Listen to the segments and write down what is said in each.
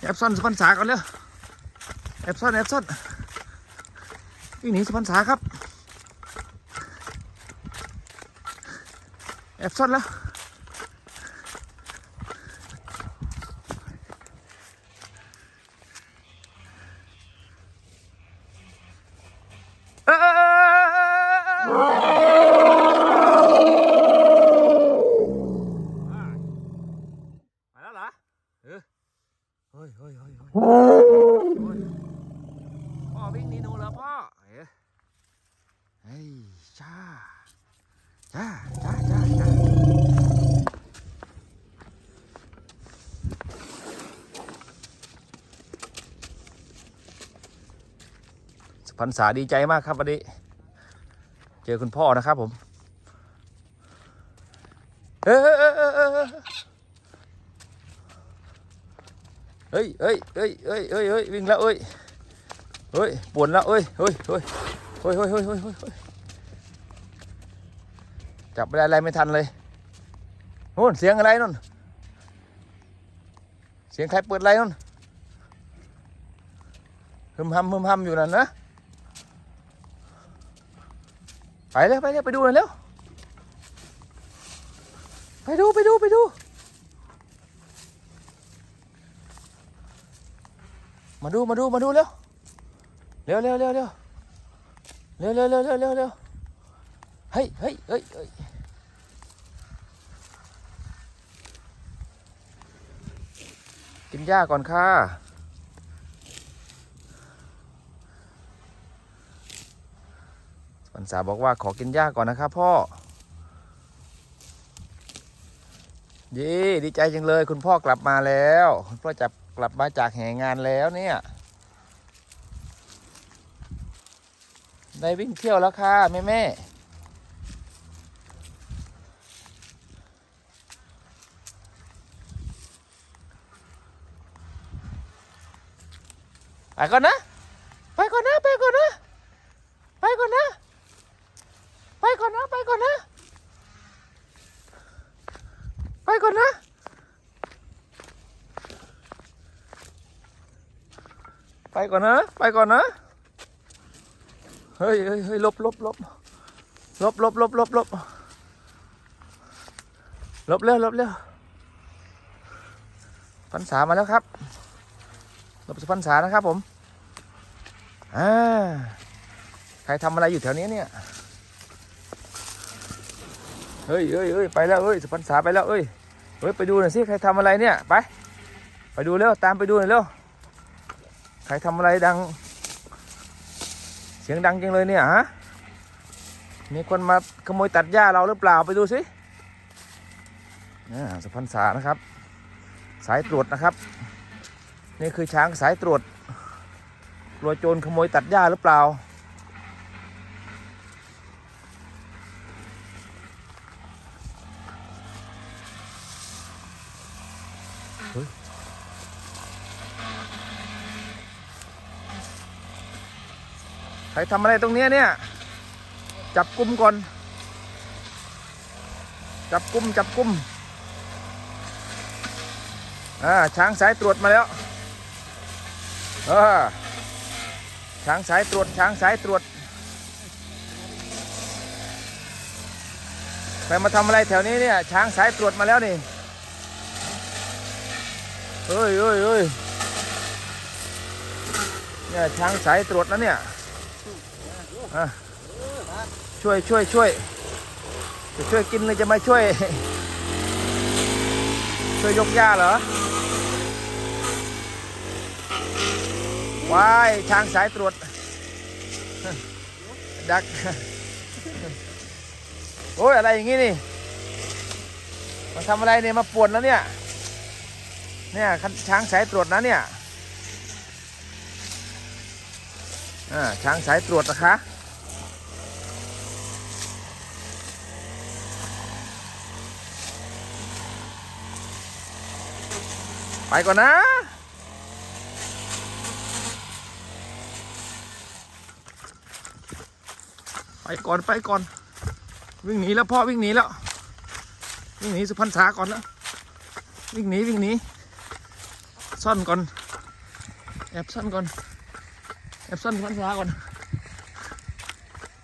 แอบซ่อนสุพรรษาก่อนเร็วแอบซ่อนแอบซ่อนวิ่งหนีสุพรรษาครับแอบซ่อนแล้วเออเออเออเออมาแล้วเหรอเออเฮ้ยเฮ้ยเฮ้ยเฮ้ย โอ้ย พ่อวิ่งหนีหนูเหรอพ่อเฮ้ยจ้าจ้าจ้าจ้าจ้าพันษาดีใจมากครับวันนี้ เจอคุณพ่อนะครับผม เออย เฮ้ยเฮ้ยเฮ้ยเฮ้ยเฮ้ยเฮ้ยวิ่งแล้วเอ้ยเฮ้ยปวดแล้วเฮ้ยเฮ้ยเฮ้ยเฮ้ยเฮ้ยเฮ้ยเฮ้ยเฮ้ยจับไม่ได้อะไรไม่ทันเลยนู่นเสียงอะไรนู่นเสียงใครเปิดอะไรนู่นฮึมฮัมฮึมฮัมอยู่นั่นนะไปเร็วไปเร็วไปดูหน่อยเร็วไปดูไปดูไปดู มาดูมาดูมาดูเร็วเร็วเร็วเร็วเร็วเร็วเร็วเร็วเร็วเร็วเร็วเฮ้ยเฮ้ยเฮ้ยเฮ้ยกินหญ้าก่อนค่ะปันษาบอกว่าขอกินหญ้าก่อนนะครับพ่อเยี่ดีใจจังเลย คุณพ่อ กลับมาแล้ว คุณพ่อจะ กลับมาจากแห่งานแล้วเนี่ย ได้วิ่งเที่ยวแล้วค่ะ แม่แม่ไปก่อนนะ ไปก่อนนะ ไปก่อนนะ ไปก่อนนะ ไปก่อนนะ ไปก่อนนะ ไปก่อนนะ ไปก่อนนะ ไปก่อนนะ เฮ้ยเฮ้ยเฮ้ยลบลบลบลบลบลบลบลบลบเร็วลบเร็วพันษามาแล้วครับลบพันษานะครับผม อ่า ใครทำอะไรอยู่แถวนี้เนี่ย เฮ้ยเฮ้ยเฮ้ยไปแล้วเฮ้ยสุพรรษาไปแล้วเอ้ย เฮ้ย ไปดูหน่อยสิ ใครทำอะไรเนี่ย ไป ไปดูเร็ว ตามไปดูหน่อยเร็ว ใครทำอะไรดัง เสียงดังจังเลยเนี่ยฮะมีคนมาขโมยตัดหญ้าเราหรือเปล่าไปดูสินี่สุพรรณษานะครับ สายตรวจนะครับ นี่คือช้างสายตรวจกลัวโจรขโมยตัดหญ้าหรือเปล่าเฮ้ย ใค รทำอะไรตรงนี้เนี่ย จับกุมก่อน จับกุมจับกุมอ่าช้างสายตรวจมาแล้วเออช้างสายตรวจช้างสายตรวจใครมาทำอะไรแถวนี้เนี่ย ช้างสายตรวจมาแล้วนี่เฮ้ยเฮ้ยเฮ้ยเนี่ยช้างสายตรวจแล้วเนี่ย อะช่วยช่วยช่วยจะช่วยกินเลยจะมาช่วย ช่วยยกหญ้าเหรอว้ายช้างสายตรวจ ดัก โอ้ย อะไรอย่างงี้นี่มาทำอะไรเนี่ย มาปวนแล้วเนี่ย เนี่ยช้างสายตรวจนะเนี่ย อ่า ช้างสายตรวจนะคะ ไปก่อนนะ ไปก่อนไปก่อน วิ่งหนีแล้วพ่อวิ่งหนีแล้ว วิ่งหนีสุพรรณษาก่อนแล้ว วิ่งหนีวิ่งหนีซ่อนก่อน แอบซ่อนก่อน แอบซ่อนสุพรรณษาก่อน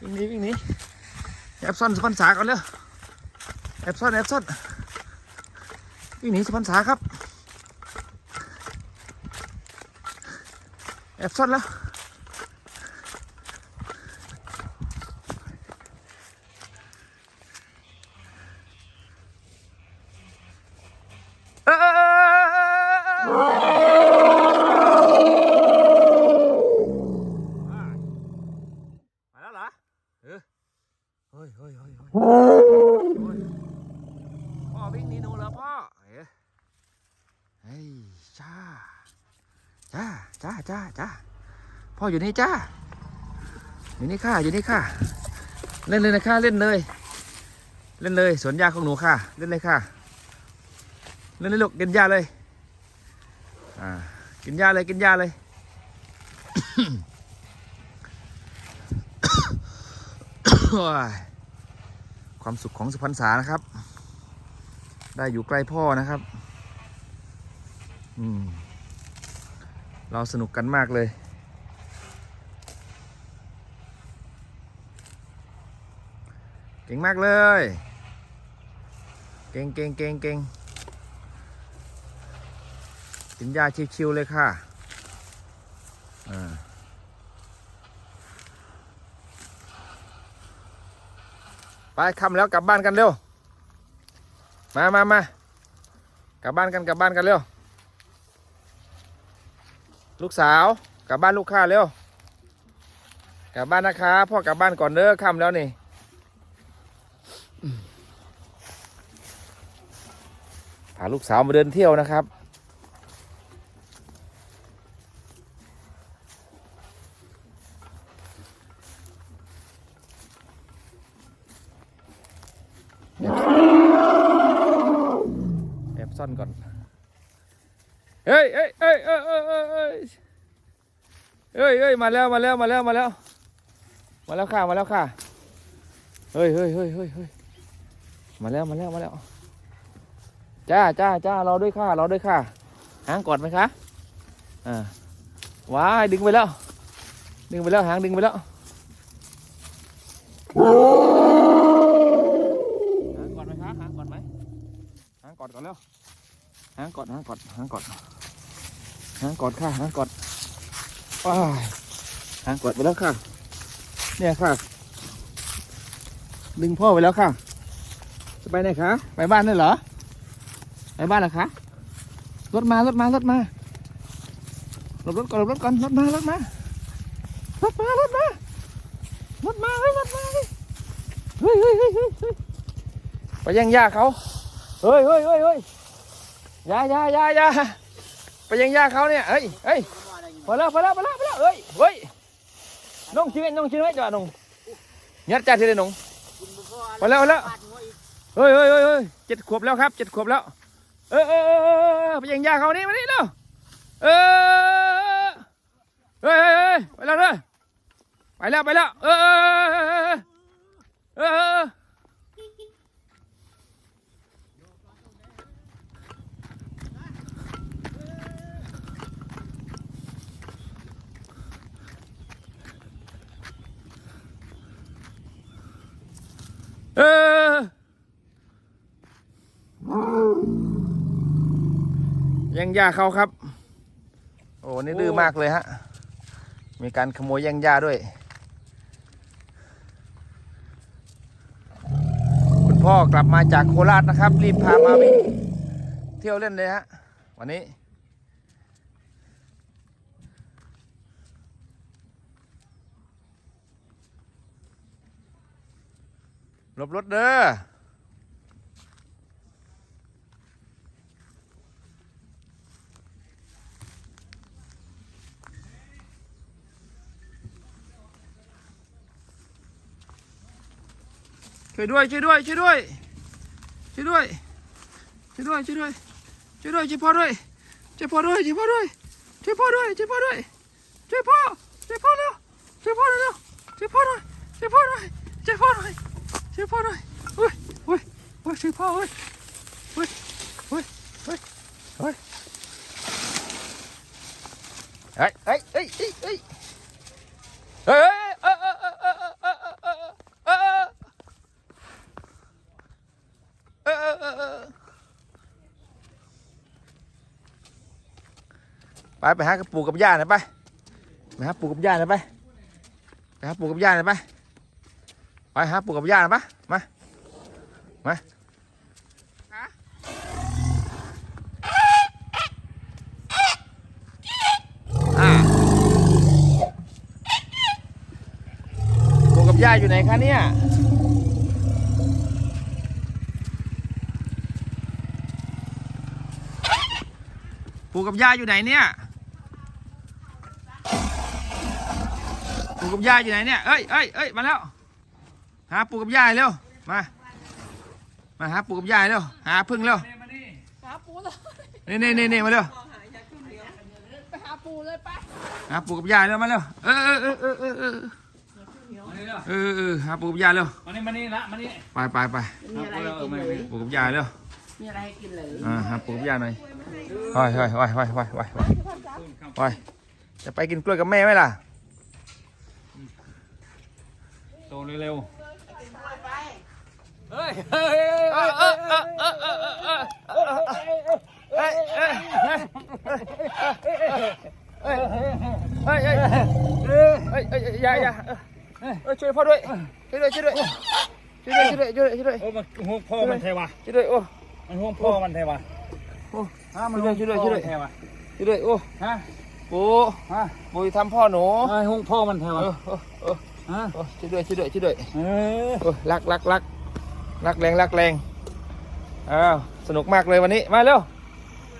วิ่งหนีวิ่งหนีแอบซ่อนสุพรรณษาก่อนเร็วแอบซ่อนแอบซ่อนวิ่งหนีสุพรรณษาครับ đẹp xuất lắm. Ôi, ôi, ôi, ôi. ôi. พ่อวิ่งหนีหนูเหรอพ่อเฮ้ยจ้า จ้าจ้าจ้าจ้าพ่ออยู่นี่จ้า อยู่นี่ค่ะอยู่นี่ค่ะ เล่นเลยนะค่ะเล่นเลย เล่นเลยสวนยาของหนูค่ะ เล่นเลยค่ะ เล่นเลยลูกกินหญ้าเลยอ่ากินหญ้าเลยกินหญ้าเลยโอ้ยความสุขของสุพรรณษานะครับ ได้อยู่ใกล้พ่อนะครับ อืม เราสนุกกันมากเลย เก่งมากเลย เก่งเก่งเก่งเก่งกินยาชิวๆเลยค่ะอ่าไปคำแล้วกลับบ้านกันเร็ว มา มา มา กลับบ้านกัน กลับบ้านกันเร็ว ลูกสาวกลับบ้านลูกค้าเร็วกลับบ้านนะคะพ่อกลับบ้านก่อนเด้อค่ำแล้วนี่พาลูกสาวมาเดินเที่ยวนะครับแอบซ่อนก่อน เฮ้ยเฮ้ยเฮ้ยเฮ้ยเฮ้ยเฮ้ยเฮ้ยมาแล้วมาแล้วมาแล้วมาแล้ว มาแล้วค่ะมาแล้วค่ะเฮ้ยเฮ้ยเฮ้ยเฮ้ยมาแล้วมาแล้วมาแล้วจ้าจ้าจ้ารอด้วยค่ะรอด้วยค่ะหางกอดไหมคะอ่าว้าดึงไปแล้ว ดึงไปแล้วหางดึงไปแล้วหางกอดไหมคะหางกอดไหมหางกอดก่อนแล้วหางกอดหางกอดหางกอดางกอดค่ะหางกอดว้าหางกอดไปแล้วค่ะ เนี่ยค่ะ ดึงพ่อไปแล้วค่ะ จะไปไหนคะ ไปบ้านนี่เหรอ ไปบ้านเหรอคะ รถมารถมารถมาหลบรถก่อนหลบรถก่อนรถมารถมารถมารถมารถมาเฮ้ยรถมาเฮ้ยเฮ้ยเฮ้ยเฮ้ยไปแย่งยาเขา เฮ้ยเฮ้ยเฮ้ยเฮ้ยยายายายา ไปย่งยาเขาเนี่ยเฮ้ยเฮ้ยพอแล้วพอแล้วพอแล้วพอแล้วเฮ้ยเฮ้ยน้องชิมน้องชิมไหมจ้ะน้องยัดจ้าทีเลยน้องพอแล้วพอแล้วเฮ้ยเฮ้ยเฮ้ยเจ็ดขวบแล้วครับเจ็ดขวบแล้ว เออเออเออเออเออไปย่งยาเขานี่มานี่เร็วเออเฮ้ยเฮ้ยไปแล้วเด้อไปแล้วไปแล้วเอออเออ เออยังยาเขาครับ โอ้นี่ดื้อมากเลยฮะ มีการขโมยแย่งยาด้วย คุณพ่อกลับมาจากโคราชนะครับ รีบพามาวิ่งเที่ยวเล่นเลยฮะ วันนี้ หลบรถเด้อช่วยด้วยช่วยด้วยช่วยด้วยช่วยด้วยช่วยด้วยช่วยด้วยช่วยด้วยช่วยพ่อด้วยช่วยพ่อด้วยช่วยพ่อด้วยช่วยพ่อด้วยช่วยพ่อด้วยช่วยพ่อช่วยพ่อเร็วช่วยพ่อเร็วช่วยพ่อหน่อยช่วยพ่อหน่อยช่วยพ่อหน่อย ช่วยพ่อหน่อยเฮ้ยเฮ้ยอุ้ยช่วยพ่อเฮ้ยเฮ้ยอุ้ยอุ้ยอุ้ยเฮ้ยเฮ้ยเฮ้ยเฮ้ยเฮ้ยไปไปหาปู่กับย่าหน่อยไปไปหาปู่กับย่าหน่อยไปไปหาปู่กับย่าหน่อยไป ไปหาปู่กับย่าหน่อยไปมามาอ่าปู่กับย่าอยู่ไหนคะเนี่ย ปู่กับย่าอยู่ไหนเนี่ย ปู่กับย่าอยู่ไหนเนี่ย เอ้ยเอ้ยเอ้ยมาแล้ว หาปู่กับยายเร็วมา มาหาปู่กับยายเร็วหาพึ่งเร็วหาปูเลยนี่นี่นี่น่มาเร็วไปหาปูเลยไปหาปู่กับยายเร็วมาเร็วเออเออเออเออเออเออเออหาปู่กับยายเร็วมานี่มานี่ละมานี่ไปไปไปมีอะไรให้กินเลยปู่กับย่าเร็วมีอะไรให้กินเลยอ่าหาปู่กับย่าหน่อยไปไปไปไปไปจะไปกินกล้วยกับแม่ไหมล่ะโตเร็ว เฮ้ยเฮ้ยเฮ้ยเฮ้ยเฮ้ยเฮ้ยเฮ้ยอย่าอย่ยช่วยพ่อด้วยช่วยด้วยช่วยด้วยช่วยด้วยช่วยด้วยช่วยด้วยโอ้มันห่วงพ่อมัยเทวยช่วยด้วยโอ้มันห่วงพ่อมัยเทวะโอ้ยะมัยห่วยช่วยด้วยช่วยด้วยเทวยช่วยด้วยโอ้ฮะปูฮะปูทำพ่อหนูห่วงพ่อมัยเทวะฮยช่วยด้วยช่วยด้วยช่วยด้วยรักรักรัก รักแรงรักแรงอ้าวสนุกมากเลยวันนี้มาเร็ว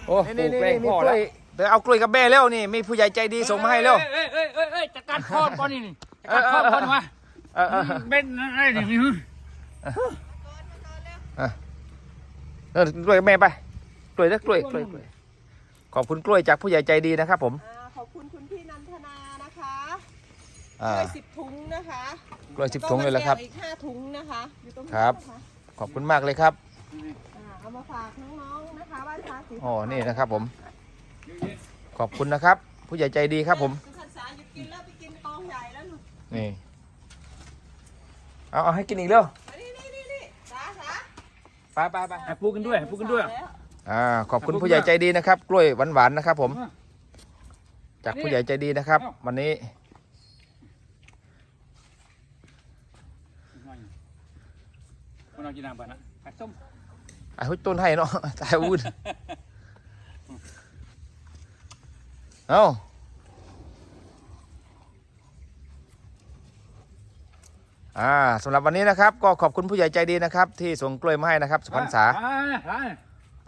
โอ้ปลูกแรงพ่อแล้วเดี๋ยวเอากล้วยกับแม่เร็วนี่มีผู้ใหญ่ใจดีส่งมาให้เร็ว เอ้ยเอ้ยเอ้ยเอ้ยจัดการพ่อก่อนนี่นี่จัดการพ่อก่อนวะเออเออเออเป็นอะไรเนี่ยพี่เออกล้วยกับแม่ไปกล้วยนะกล้วยกล้วยกล้วยขอบคุณกล้วยจากผู้ใหญ่ใจดีนะครับผมอ่าขอบคุณคุณพี่นันทนานะคะอ่าด้วยสิบถุงนะคะ กล้วยสิบถุงเลยแหละครับก็มาแจกอีกห้าถุงนะคะอยู่ตรงนี้ครับ นะคะขอบคุณมากเลยครับอ่าเอามาฝากน้องๆนะคะบ้านฟ้าสีอ๋อนี่นะครับผม ขอบคุณนะครับ ผู้ใหญ่ใจดีครับผม สุพรรณษาหยุดกินแล้วไปกินกองใหญ่แล้วหนูนี่ เอาเอาให้กินอีกเร็วมานี่นี่นี่นี่สาสาไปไปไปให้พูดกันด้วยให้พูดกันด้วยแล้วอ่าขอบคุณผู้ใหญ่ใจดีนะครับ กล้วยหวานๆนะครับ ผม จากผู้ใหญ่ใจดีนะครับ วันนี้ มันเอาจีนามไปนะไอ้ส้มไอ้หุ้ยต้นให้เนาะตายวุ่นเอาอ่าสำหรับวันนี้นะครับ ก็ขอบคุณผู้ใหญ่ใจดีนะครับ ที่ส่งกล้วยมาให้นะครับสุพรรณษาเฮ้ยเฮ้ย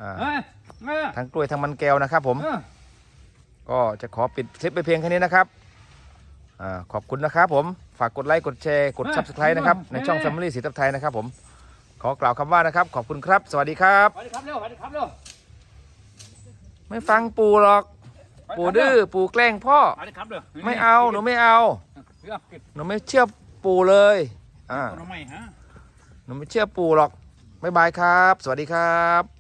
อ่าเฮ้ยเฮ้ยทั้งกล้วยทั้งมันแก้วนะครับ ผมเฮ้ยก็จะขอปิดคลิปไปเพียงแค่นี้นะครับอ่าขอบคุณนะครับผม ฝากกดไลค์ กดแชร์ กด subscribe นะครับ ในช่อง Family สีทับไทยนะครับผม ขอกล่าวคำว่านะครับ ขอบคุณครับ สวัสดีครับสวัสดีครับเร็วสวัสดีครับเร็วไม่ฟังปู่หรอก ปู่ดื้อปู่แกล้งพ่อสวัสดีครับเร็วไม่เอาหนูไม่เอา เรื่องเก็บหนูไม่เชื่อปู่เลยอ่า ทำไมฮะ หนูไม่เชื่อปู่หรอก บ๊ายบายครับ สวัสดีครับ